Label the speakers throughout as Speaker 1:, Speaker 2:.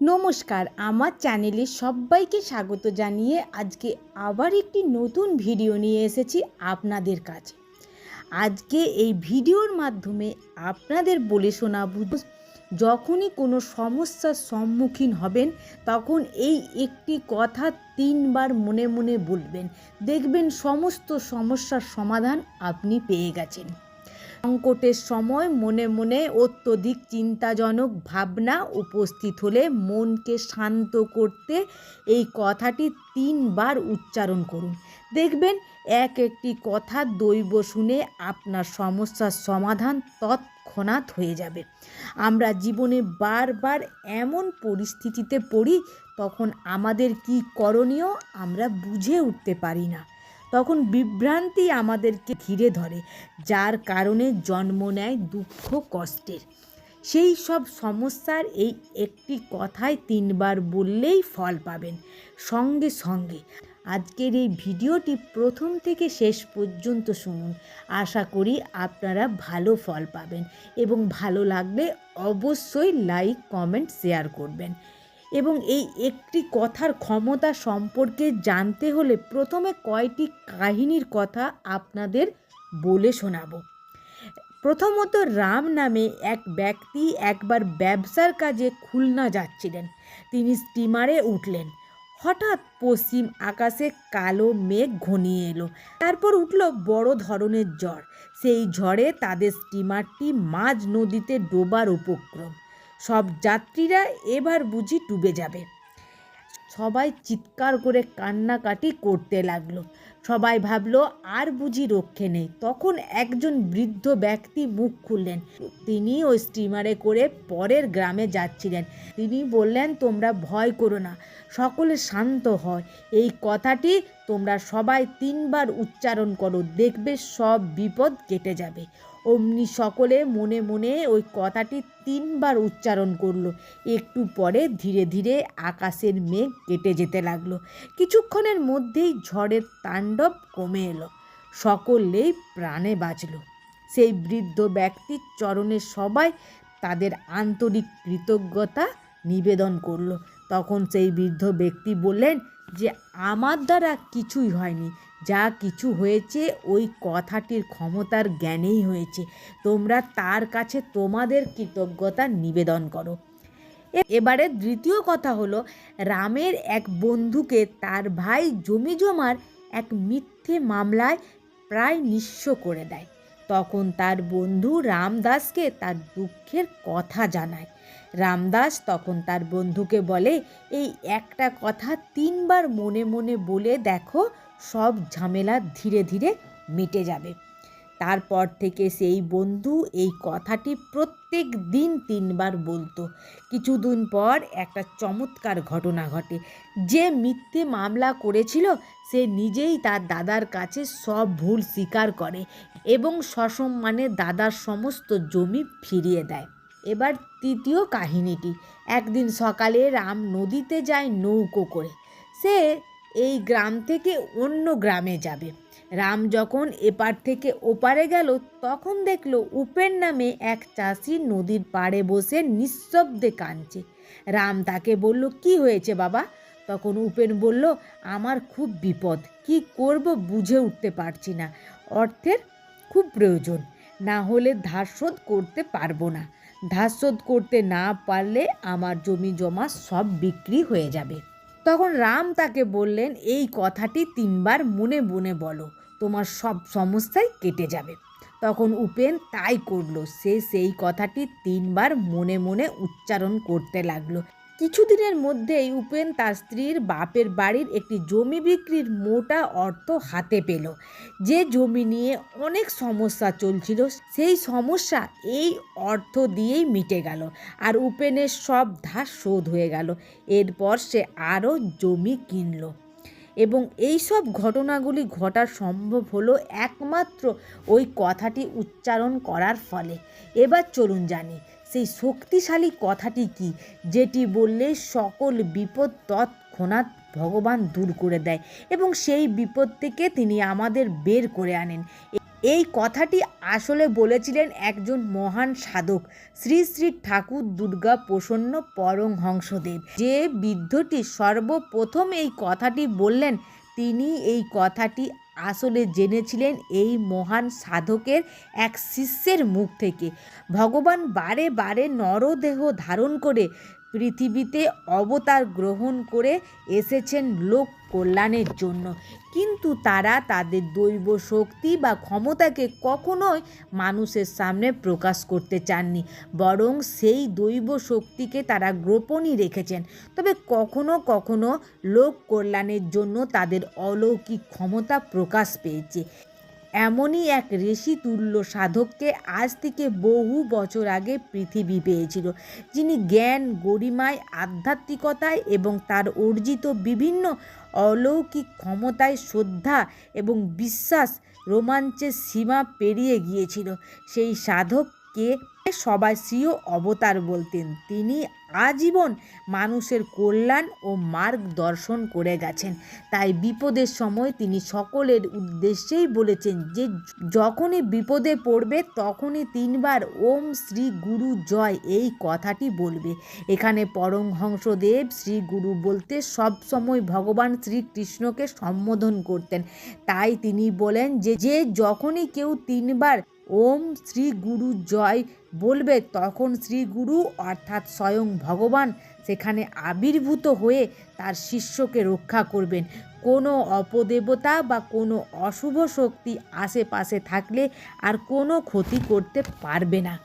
Speaker 1: নমস্কার, আমার চ্যানেলে সবাইকে স্বাগত জানিয়ে আজকে আবার একটি নতুন ভিডিও নিয়ে এসেছি আপনাদের কাছে। আজকে এই ভিডিওর মাধ্যমে আপনাদের বলে শোনাবো, যখনই কোনো সমস্যার সম্মুখীন হবেন, তখন এই একটি কথা তিনবার মনে মনে বলবেন। দেখবেন সমস্ত সমস্যার সমাধান আপনি পেয়ে গেছেন। সংকটের সময় মনে মনে অত্যধিক চিন্তাজনক ভাবনা উপস্থিত হলে মনকে শান্ত করতে এই কথাটি তিনবার উচ্চারণ করুন। দেখবেন এক একটি কথা দৈব শুনে আপনার সমস্যার সমাধান তৎক্ষণাৎ হয়ে যাবে। আমরা জীবনে বারবার এমন পরিস্থিতিতে পড়ি, তখন আমাদের কি করণীয় আমরা বুঝে উঠতে পারি না। তখন বিভ্রান্তি আমাদেরকে ঘিরে ধরে, যার কারণে জন্ম নেয় দুঃখ কষ্টের। সেই সব সমস্যার এই একটি কথায় তিনবার বললেই ফল পাবেন। সঙ্গে সঙ্গে আজকের এই ভিডিওটি প্রথম থেকে শেষ পর্যন্ত শুনুন। আশা করি আপনারা ভালো ফল পাবেন এবং ভালো লাগলে অবশ্যই লাইক, কমেন্ট, শেয়ার করবেন। এবং এই একটি কথার ক্ষমতা সম্পর্কে জানতে হলে প্রথমে কয়টি কাহিনীর কথা আপনাদের বলে শোনাবো। প্রথমত, রাম নামে এক ব্যক্তি একবার ব্যবসার কাজে খুলনা যাচ্ছিলেন। তিনি স্টিমারে উঠলেন। হঠাৎ পশ্চিম আকাশে কালো মেঘ ঘনিয়ে এলো। তারপর উঠল বড় ধরনের ঝড়। সেই ঝড়ে তাদের স্টিমারটি মাঝ নদীতে ডোবার উপক্রম। সব যাত্রীরা এবার বুঝি ডুবে যাবে। সবাই চিৎকার করে কান্নাকাটি করতে লাগল। সবাই ভাবলো, আর বুঝি রক্ষে নেই। তখন একজন বৃদ্ধ ব্যক্তি মুখ খুললেন। তিনি ওই স্টিমারে করে পরের গ্রামে যাচ্ছিলেন। তিনি বললেন, তোমরা ভয় করো না, সকলে শান্ত হয়। এই কথাটি তোমরা সবাই তিনবার উচ্চারণ করো, দেখবে সব বিপদ কেটে যাবে। অমনি সকলে মনে মনে ওই কথাটি তিনবার উচ্চারণ করল। একটু পরে ধীরে ধীরে আকাশের মেঘ কেটে যেতে লাগল। কিছুক্ষণের মধ্যেই ঝড়ের তাণ্ডব কমে এলো। সকলেই প্রাণে বাঁচল। সেই বৃদ্ধ ব্যক্তির চরণে সবাই তাদের আন্তরিক কৃতজ্ঞতা নিবেদন করল। তখন সেই বৃদ্ধ ব্যক্তি বললেন যে, আমার দ্বারা কিছুই হয়নি। যা কিছু হয়েছে, ওই কথাটির ক্ষমতার জ্ঞানেই হয়েছে। তোমরা তার কাছে তোমাদের কৃতজ্ঞতা নিবেদন করো। এবারে দ্বিতীয় কথা হলো, রামের এক বন্ধুকে তার ভাই জমি জমার এক মিথ্যে মামলায় প্রায় নিঃস্ব করে দেয়। তখন তার বন্ধু রামদাসকে তার দুঃখের কথা জানায়। রামদাস তখন তার বন্ধুকে বলে, এই একটা কথা তিনবার মনে মনে বলে দেখো সব ঝামেলা ধীরে ধীরে মিটে যাবে। তারপর থেকে সেই বন্ধু এই কথাটি প্রত্যেক দিন তিনবার বলতো। কিছুদিন পর একটা চমৎকার ঘটনা ঘটে। যে মিথ্যে মামলা করেছিল, সে নিজেই তার দাদার কাছে সব ভুল স্বীকার করে এবং সসম্মানে দাদার সমস্ত জমি ফিরিয়ে দেয়। এবার তৃতীয় কাহিনীটি। একদিন সকালে রাম নদীতে যায় নৌকো করে। সে এই গ্রাম থেকে অন্য গ্রামে যাবে। রাম যখন এপার থেকে ওপারে গেল, তখন দেখল উপেন নামে এক চাষি নদীর পাড়ে বসে নিঃশব্দে কাঁদছে। রাম তাকে বলল, কি হয়েছে বাবা? তখন উপেন বলল, আমার খুব বিপদ, কি করব বুঝে উঠতে পারছি না। অর্থের খুব প্রয়োজন, না হলে ধার শোধ করতে পারব না। ধার শোধ করতে না পারলে আমার জমি জমা সব বিক্রি হয়ে যাবে। তখন রাম তাকে বললেন, এই কথাটি তিনবার মনে মনে বলো, তোমার সব সমস্যাই কেটে যাবে। তখন উপেন তাই করল, সে সেই কথাটি তিনবার মনে মনে উচ্চারণ করতে লাগল। কিছুদিনের মধ্যেই উপেন তার স্ত্রীর বাপের বাড়ির একটি জমি বিক্রির মোটা অর্থ হাতে পেল। যে জমি নিয়ে অনেক সমস্যা চলছিল, সেই সমস্যা এই অর্থ দিয়েই মিটে গেল আর উপেনের সব ধার শোধ হয়ে গেল। এরপর সে আরও জমি কিনলো এবং এই সব ঘটনাগুলি ঘটা সম্ভব হলো একমাত্র ওই কথাটি উচ্চারণ করার ফলে। এবার চলুন জানি সেই শক্তিশালী কথাটি কি? যেটি বললে সকল বিপদ তৎক্ষণাৎ ভগবান দূর করে দেয় এবং সেই বিপদ থেকে তিনি আমাদের বের করে আনেন। এই কথাটি আসলে বলেছিলেন একজন মহান সাধক, শ্রী শ্রী ঠাকুর দুর্গা প্রসন্ন পরমহংসদেব। যে বৃদ্ধটি সর্বপ্রথম এই কথাটি বললেন, তিনি এই কথাটি আসলে জেনেছিলেন এই মহান সাধকের এক শিষ্যের মুখ থেকে। ভগবান বারে বারে নরদেহ ধারণ করে পৃথিবীতে অবতার গ্রহণ করে এসেছেন লোক কল্যাণের জন্য। কিন্তু তারা তাদের দৈব শক্তি বা ক্ষমতাকে কখনোই মানুষের সামনে প্রকাশ করতে চাননি, বরং সেই দৈব শক্তিকে তারা গোপনই রেখেছেন। তবে কখনো কখনো লোক কল্যাণের জন্য তাদের অলৌকিক ক্ষমতা প্রকাশ পেয়েছে। এমনই এক ঋষি তুল্য সাধককে আজ থেকে বহু বছর আগে পৃথিবী পেয়েছিল, যিনি জ্ঞান, গরিমায়, আধ্যাত্মিকতায় এবং তার অর্জিত বিভিন্ন অলৌকিক ক্ষমতায় শ্রদ্ধা এবং বিশ্বাস রোমাঞ্চের সীমা পেরিয়ে গিয়েছিল। সেই সাধককে সবাই স্বীয় অবতার বলতেন। তিনি আজীবন মানুষের কল্যাণ ও মার্গ দর্শন করে গেছেন। তাই বিপদের সময় তিনি সকলের উদ্দেশ্যেই বলেছেন যে, যখনই বিপদে পড়বে, তখনই তিনবার ওম শ্রী গুরু জয় এই কথাটি বলবে। এখানে পরমহংসদেব শ্রী গুরু বলতে সব সময় ভগবান শ্রীকৃষ্ণকে সম্বোধন করতেন। তাই তিনি বলেন যে যে যখনই কেউ তিনবার ওম শ্রী গুরু জয় বলবে। তখন শ্রী গুরু অর্থাৎ স্বয়ং ভগবান সেখানে আবির্ভূত হয়ে তার শিষ্যকে রক্ষা করবেন। কোনো অপদেবতা বা কোনো অশুভ শক্তি আশেপাশে থাকলে আর কোনো ক্ষতি করতে পারবে না।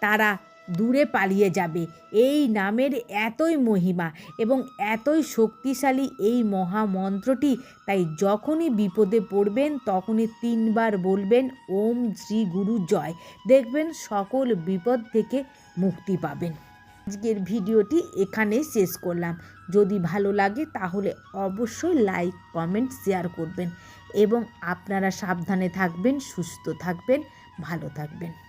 Speaker 1: তারা দূরে পালিয়ে যাবে। এই নামের এতই মহিমা এবং এতই শক্তিশালী এই মহামন্ত্রটি, তাই যখনই বিপদে পড়বেন তখনই তিনবার বলবেন, ওম শ্রী গুরু জয়। দেখবেন সকল বিপদ থেকে মুক্তি পাবেন। আজকের ভিডিওটি এখানেই শেষ করলাম। যদি ভালো লাগে তাহলে অবশ্যই লাইক, কমেন্ট, শেয়ার করবেন এবং আপনারা সাবধানে থাকবেন, সুস্থ থাকবেন, ভালো থাকবেন।